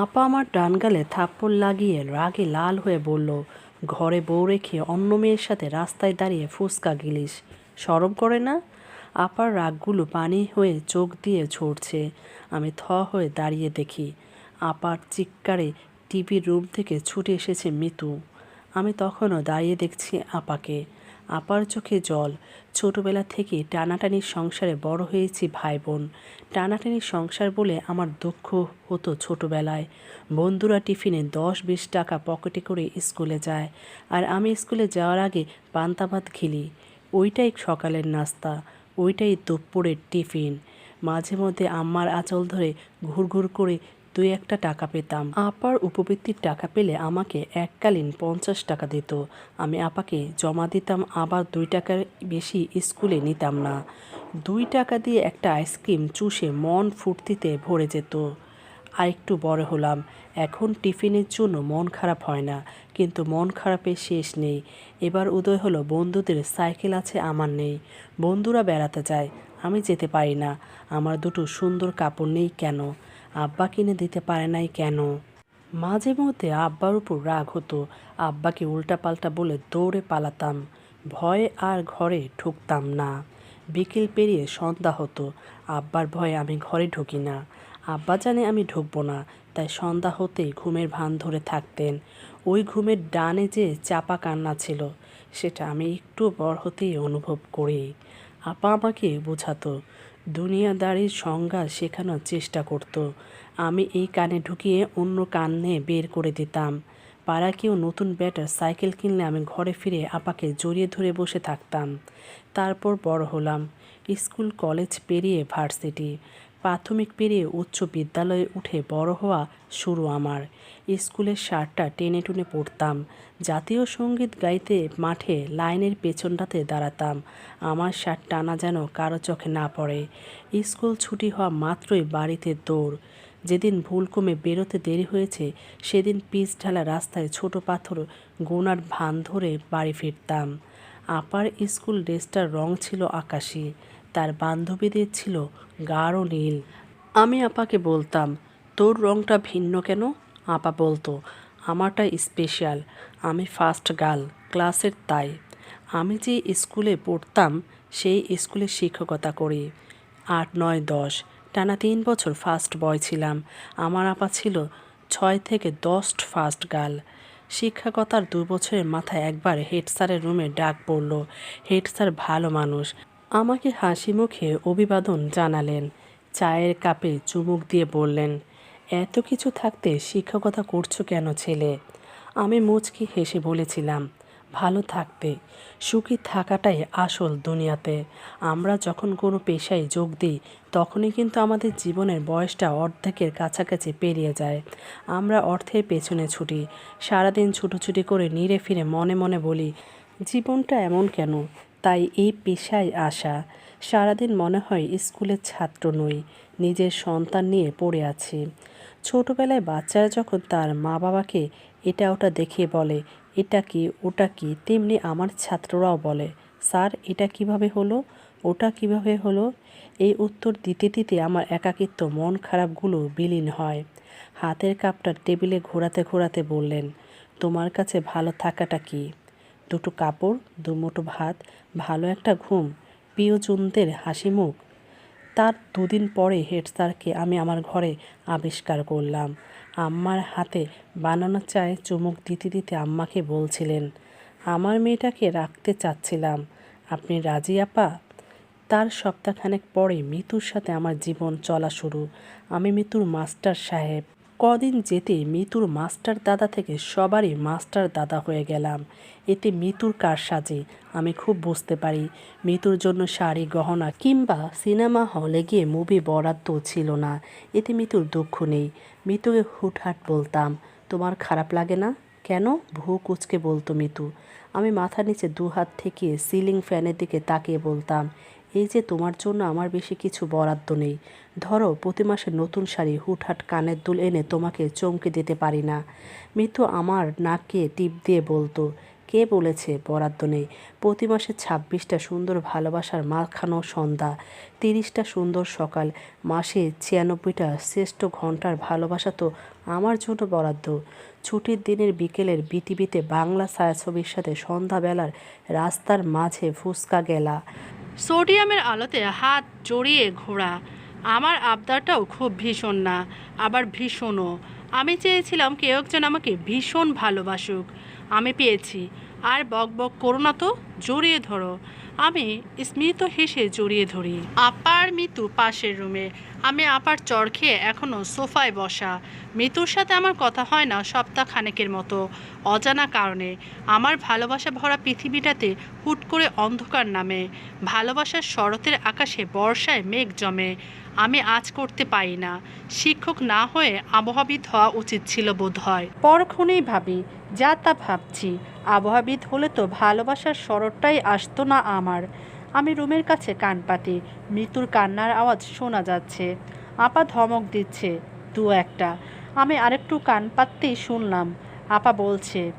আপা আমার ডান গালে থাপ্পড় লাগিয়ে রাগে লাল হয়ে বলল, ঘরে বউ রেখে অন্য মেয়ের সাথে রাস্তায় দাঁড়িয়ে ফুসকা গিলিস। সরম করে না? আপার রাগগুলো পানি হয়ে চোখ দিয়ে ঝরছে। আমি থ হয়ে দাঁড়িয়ে দেখি, আপার চিৎকারে টিভির রুম থেকে ছুটে এসেছে মিতু। আমি তখনও দাঁড়িয়ে দেখছি আপাকে। আপার চোখে জল। ছোটবেলা থেকে টানাটানির সংসারে বড় হয়েছি ভাই বোন টানাটানির সংসার বলে আমার দুঃখ হতো ছোটবেলায়। বন্ধুরা টিফিনে দশ বিশ টাকা পকেটে করে স্কুলে যায় আর আমি স্কুলে যাওয়ার আগে পান্তা ভাত খেলি। ওইটাই সকালের নাস্তা, ওইটাই দুপুরের টিফিন। মাঝে মধ্যে আম্মার আঁচল ধরে ঘুরঘুর করে দুই একটা টাকা পেতাম। আপার উপবৃত্তির টাকা পেলে আমাকে এককালীন পঞ্চাশ টাকা দিত। আমি আপাকে জমা দিতাম, আবার দুই টাকার বেশি স্কুলে নিতাম না। দুই টাকা দিয়ে একটা আইসক্রিম চুষে মন ফুর্তিতে ভরে যেত। আর একটু বড় হলাম। এখন টিফিনের জন্য মন খারাপ হয় না, কিন্তু মন খারাপের শেষ নেই। এবার উদয় হলো, বন্ধুদের সাইকেল আছে, আমার নেই। বন্ধুরা বেড়াতে যায়, আমি যেতে পারি না। আমার দুটো সুন্দর কাপড় নেই কেন? আব্বা কিনে দিতে পারে নাই কেন? মাঝে মধ্যে আব্বার উপর রাগ হতো। আব্বাকে উল্টাপাল্টা বলে দৌড়ে পালাতাম। ভয়ে আর ঘরে ঢুকতাম না। বিকেল পেরিয়ে সন্ধ্যা হতো। আব্বার ভয়ে আমি ঘরে ঢুকি না। আব্বা জানে আমি ঢুকবো না, তাই সন্ধ্যা হতেই ঘুমের ভান ধরে থাকতেন। ওই ঘুমের ডানে যে চাপা কান্না ছিল, সেটা আমি একটু বড় হতেই অনুভব করি। আপা আমাকে বোঝাতো দুনিয়াদারির সংজ্ঞা শেখানোর চেষ্টা করত। আমি এই কানে ঢুকিয়ে অন্য কানে বের করে দিতাম। পাড়া কেউ নতুন ব্যাটার সাইকেল কিনলে আমি ঘরে ফিরে আপাকে জড়িয়ে ধরে বসে থাকতাম। তারপর বড় হলাম। স্কুল, কলেজ পেরিয়ে ভার্সিটি। প্রাথমিক পেরিয়ে উচ্চ বিদ্যালয়ে উঠে বড় হওয়া শুরু আমার। স্কুলের শার্টটা টেনে টুনে পড়তাম। জাতীয় সংগীত গাইতে মাঠে লাইনের পেছনটাতে দাঁড়াতাম। আমার শার্ট টানা যেন কারও চোখে না পড়ে। স্কুল ছুটি হওয়া মাত্রই বাড়িতে দৌড়। যেদিন ভুল কমে বেরোতে দেরি হয়েছে, সেদিন পিচ ঢালা রাস্তায় ছোট পাথর গোনার ভান ধরে বাড়ি ফিরতাম। আপার স্কুল ড্রেসটার রং ছিল আকাশি। তার বান্ধবীদের ছিল গাঢ় নীল। আমি আপাকে বলতাম, তোর রংটা ভিন্ন কেন? আপা বলতো, আমারটা স্পেশাল আমি ফার্স্ট গার্ল ক্লাসের তাই। আমি যে স্কুলে পড়তাম, সেই স্কুলে শিক্ষকতা করি। আট, নয়, দশ, টানা তিন বছর ফার্স্ট বয় ছিলাম। আমার আপা ছিল ছয় থেকে দশ ফার্স্ট গার্ল শিক্ষকতার দু বছরের মাথায় একবার হেড স্যারের রুমে ডাক পড়ল, হেড স্যার ভালো মানুষ আমাকে হাসি মুখে অভিবাদন জানালেন। চায়ের কাপে চুমুক দিয়ে বললেন, এত কিছু থাকতে শিক্ষকতা করছ কেন ছেলে? আমি মুচকি হেসে বলেছিলাম, ভালো থাকতে। সুখী থাকাটাই আসল দুনিয়াতে। আমরা যখন কোনো পেশায় যোগ দিই, তখনই কিন্তু আমাদের জীবনের বয়সটা অর্ধেকের কাছাকাছি পেরিয়ে যায়। আমরা অর্থের পেছনে ছুটি। সারাদিন ছুটোছুটি করে নিরে ফিরে মনে মনে বলি, জীবনটা এমন কেন? তাই এই পেশায় আসা। সারাদিন মনে হয় স্কুলের ছাত্র নই, নিজের সন্তান নিয়ে পড়ে আছি। ছোটবেলায় বাচ্চারা যখন তার মা বাবাকে এটা ওটা দেখিয়ে বলে, এটা কি, ওটা কি? তেমনি আমার ছাত্ররাও বলে, স্যার, এটা কীভাবে হলো? ওটা কীভাবে হলো? এই উত্তর দিতে দিতে আমার একাকিত্ব, মন খারাপগুলো বিলীন হয়। হাতের কাপটা টেবিলে ঘোরাতে ঘোরাতে বললেন, তোমার কাছে ভালো থাকাটা কি? দুটো কাপড় দুমুঠো ভাত, ভালো একটা ঘুম প্রিয়জনদের হাসি মুখ। তার দুদিন পরে হেড স্যারকে আমি আমার ঘরে আবিষ্কার করলাম। আম্মার হাতে বানানো চায়ে চুমুক দিতে দিতে আম্মাকে বলছিলেন, আমার মেয়েটাকে রাখতে চাচ্ছিলাম। আপনি রাজি, আপা? তার সপ্তাহখানেক পরে মিতুর সাথে আমার জীবন চলা শুরু। আমি মিতুর মাস্টার সাহেব। কদিন যেতে মিতুর মাস্টার দাদা থেকে সবারই মাস্টার দাদা হয়ে গেলাম। এতে মিতুর কার সাজে? আমি খুব বুঝতে পারি। মিতুর জন্য শাড়ি, গহনা কিংবা সিনেমা হলে গিয়ে মুভি বরাদ্দ ছিল না। এতে মিতুর দুঃখ নেই। মিতুকে হুটহাট বলতাম, তোমার খারাপ লাগে না? কেন? ভু কুচকে বলতো মিতু। আমি মাথা নিচে দু হাত থেকে সিলিং ফ্যানের দিকে তাকিয়ে বলতাম এই যে তোমার জন্য আমার বেশি কিছু বরাদ্দ নেই। ধরো, প্রতি মাসে নতুন শাড়ি হুটহাট কানের দুল এনে তোমাকে চমকে দিতে পারি না। মিতু আমার নাককে টিপ দিয়ে বলতো, কে বলেছে বরাদ্দ নেই? প্রতি মাসে ছাব্বিশটা সুন্দর ভালোবাসার মাখানো সন্ধ্যা, তিরিশটা সুন্দর সকাল, মাসে ছিয়ানব্বইটা শ্রেষ্ঠ ঘণ্টার ভালোবাসা তো আমার জন্য বরাদ্দ। ছুটির দিনের বিকেলের বিতিবিতে বাংলা ছায়াছবির সাথে সন্ধ্যাবেলার রাস্তার মাঝে ফুসকা গেলা। সোডিয়ামের আলোতে হাত জড়িয়ে ঘোরা। আমার আবদারটাও খুব ভীষণ না, আবার ভীষণও। আমি চেয়েছিলাম কেউ একজন আমাকে ভীষণ ভালোবাসুক। আমি পেয়েছি। আর বক বক করো না তো, জড়িয়ে ধরো। আমি স্মিত হেসে জড়িয়ে ধরি। আপার মিতু পাশের রুমে। আমি আপার চর খেয়ে এখনও সোফায় বসা। মিতুর সাথে আমার কথা হয় না সপ্তাহ খানেকের মতো। অজানা কারণে। আমার ভালোবাসা ভরা পৃথিবীটাতে হুট করে অন্ধকার নামে। ভালোবাসার শরতের আকাশে বর্ষায় মেঘ জমে। আমি আজ করতে পারি না। শিক্ষক না হয়ে আবহাওয়াবিদ হওয়া উচিত ছিল বোধ হয় পরক্ষণেই ভাবি, যা তা ভাবছি। আবহাওয়াবিদ হলে তো ভালোবাসার শরৎটাই আসতো না আমার। আমি রুমের কাছে কান পাতি, মৃত্যুর কান্নার আওয়াজ শোনা যাচ্ছে। আপা ধমক দিচ্ছে, দু একটা। আমি আরেকটু কান পাততেই শুনলাম। আপা বলছে,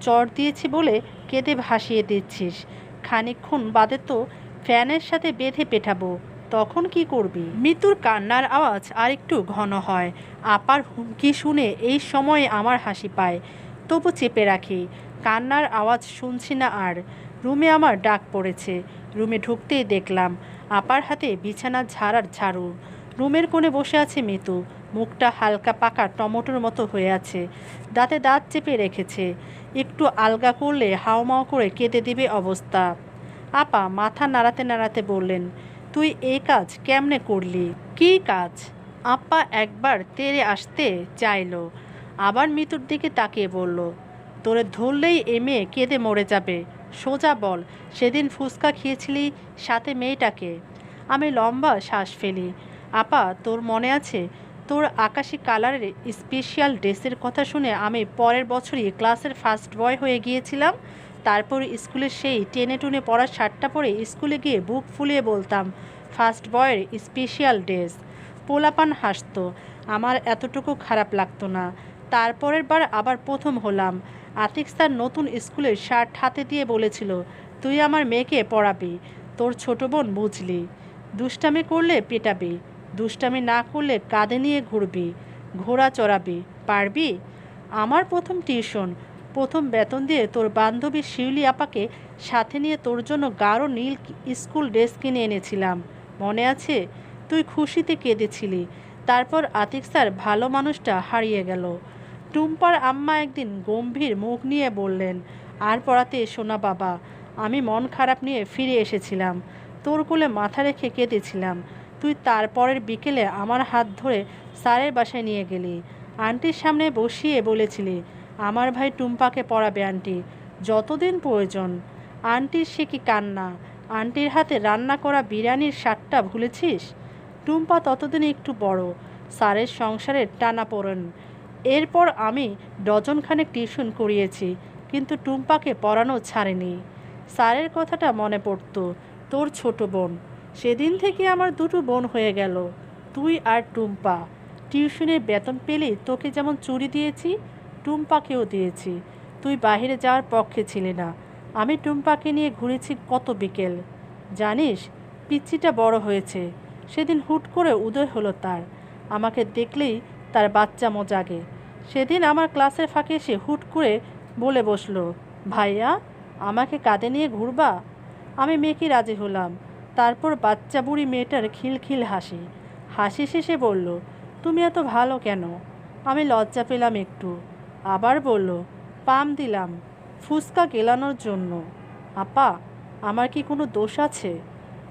চর দিয়েছি বলে কেঁদে ভাসিয়ে দিচ্ছিস। খানিকক্ষণ বাদে তো ফ্যানের সাথে বেঁধে পেটাবো। তখন কি করবি? মৃত্যুর কান্নার আওয়াজ আরেকটু ঘন হয়। আপার হুমকি শুনে এই সময়ে আমার হাসি পায়। তবু চেপে রাখি। কান্নার আওয়াজ শুনছি না আর। রুমে আমার ডাক পড়েছে। রুমে ঢুকতেই দেখলাম, আপার হাতে বিছানা ঝাড়ার ঝাড়ু। রুমের কোণে বসে আছে মিতু। মুখটা হালকা পাকা টমেটোর মতো হয়ে আছে। দাঁতে দাঁত চেপে রেখেছে। একটু আলগা করলে হাওমাও করে কেঁদে দিবে অবস্থা। আপা মাথা নাড়াতে নাড়াতে বললেন, তুই এই কাজ কেমনে করলি? কী কাজ? আপা একবার তেরে আসতে চাইলো। আবার মৃত্যুর দিকে তাকিয়ে বলল তোরে ধরলেই এ মেয়ে কেঁদে মরে যাবে। সোজা বল, সেদিন ফুসকা খেয়েছিলি সাথে মেয়েটাকে। আমি লম্বা শ্বাস ফেলি। আপা, তোর মনে আছে? তোর আকাশি কালারের স্পেশাল ড্রেসের কথা শুনে আমি পরের বছরই ক্লাসের ফার্স্ট বয় হয়ে গিয়েছিলাম। তারপর স্কুলের সেই টেনে টুনে পড়ার শার্টটা পরে স্কুলে গিয়ে বুক ফুলিয়ে বলতাম ফার্স্ট বয়ের স্পেশাল ড্রেস পোলাপান হাসতো। আমার এতটুকু খারাপ লাগতো না। তারপরের বার আবার প্রথম হলাম। আতিক স্যার নতুন স্কুলের শার্ট হাতে দিয়ে বলেছিল, তুই আমার মেয়েকে পড়াবি, তোর ছোট বোন বুঝলি। দুষ্টামি করলে পেটাবি, দুষ্টামি না করলে কাঁধে নিয়ে ঘুরবি, ঘোড়া চড়াবি, পারবি? আমার প্রথম টিউশন, প্রথম বেতন দিয়ে তোর বান্ধবী শিউলি আপাকে সাথে নিয়ে তোর জন্য গাঢ় নীল স্কুল ড্রেস কিনে এনেছিলাম। মনে আছে? তুই খুশিতে কেঁদেছিলি। তারপর আতিক স্যার ভালো মানুষটা হারিয়ে গেল। টুম্পার আম্মা একদিন গম্ভীর মুখ নিয়ে বললেন, আর পড়াতে এসো না বাবা, আমি মন খারাপ নিয়ে ফিরে এসেছিলাম। তোর কোলে মাথা রেখে কেঁদেছিলাম। তুই তারপরের বিকেলে আমার হাত ধরে স্যারের বাসায় নিয়ে গেলি। আন্টির সামনে বসিয়ে বলেছিলি, আমার ভাই টুম্পাকে পড়াবে আন্টি, যতদিন প্রয়োজন। আন্টির সে কি কান্না? আন্টির হাতে রান্না করা বিরিয়ানির স্বাদটা ভুলেছিস? টুম্পা ততদিন একটু বড়, স্যারের সংসারের টানা পড়েন এরপর আমি ডজনখানেক টিউশন করিয়েছি, কিন্তু টুম্পাকে পড়ানো ছাড়েনি। স্যারের কথাটা মনে পড়তো, তোর ছোট বোন, সেদিন থেকে আমার দুটো বোন হয়ে গেল, তুই আর টুম্পা। টিউশনের বেতন পেলেই তোকে যেমন চুরি দিয়েছি, টুম্পাকেও দিয়েছি। তুই বাইরে যাওয়ার পক্ষে ছিলি না। আমি টুম্পাকে নিয়ে ঘুরেছি কত বিকেল। জানিস পিচ্ছিটা বড় হয়েছে। সেদিন হুট করে উদয় হলো তার। আমাকে দেখলেই তার বাচ্চা মোজাগে। সেদিন আমার ক্লাসের ফাঁকে এসে হুট করে বলে বসল, ভাইয়া, আমাকে কাঁধে নিয়ে ঘুরবা? আমি মেয়েকে রাজি হলাম। তারপর বাচ্চা বুড়ি মেয়েটার খিলখিল হাসি। হাসি শেষে বলল, তুমি এত ভালো কেন? আমি লজ্জা পেলাম একটু। আবার বলল, পাম দিলাম, ফুসকা গেলানোর জন্য। আপা, আমার কি কোনো দোষ আছে?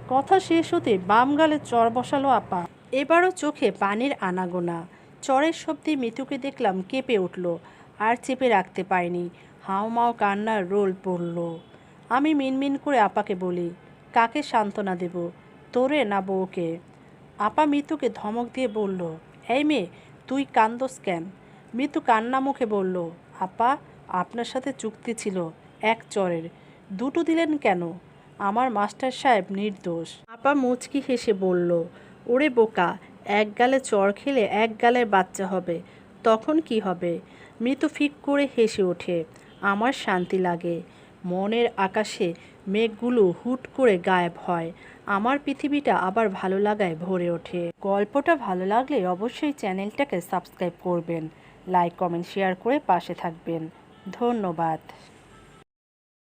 কথা শেষ হতে বাম গালে চর বসালো আপা। এবারও চোখে পানির আনাগোনা। চরের শব্দে মিতুকে দেখলাম কেঁপে উঠল, আর চেপে রাখতে পারিনি। হাওমাও কান্নার রোল পড়ল। আমি মিনমিন করে আপাকে বলি, কাকে সান্ত্বনা দেব? তোরে না বউকে? আপা মিতুকে ধমক দিয়ে বলল, এই মেয়ে, তুই কান্দোস কেন? মিতু কান্না মুখে বলল, আপা, আপনার সাথে চুক্তি ছিল এক চরের। দুটো দিলেন কেন? আমার মাস্টার সাহেব নির্দোষ। আপা মুচকি হেসে বলল, ওরে বোকা এক গালে চর খেলে এক গালের বাচ্চা হবে, তখন কি হবে? মৃত ফিক করে হেসে ওঠে, আমার শান্তি লাগে। মনের আকাশে মেঘগুলো হুট করে গায়েব হয়, আমার পৃথিবীটা আবার ভালো লাগায় ভরে ওঠে। গল্পটা ভালো লাগলে অবশ্যই চ্যানেলটাকে সাবস্ক্রাইব করবেন, লাইক, কমেন্ট, শেয়ার করে পাশে থাকবেন। ধন্যবাদ।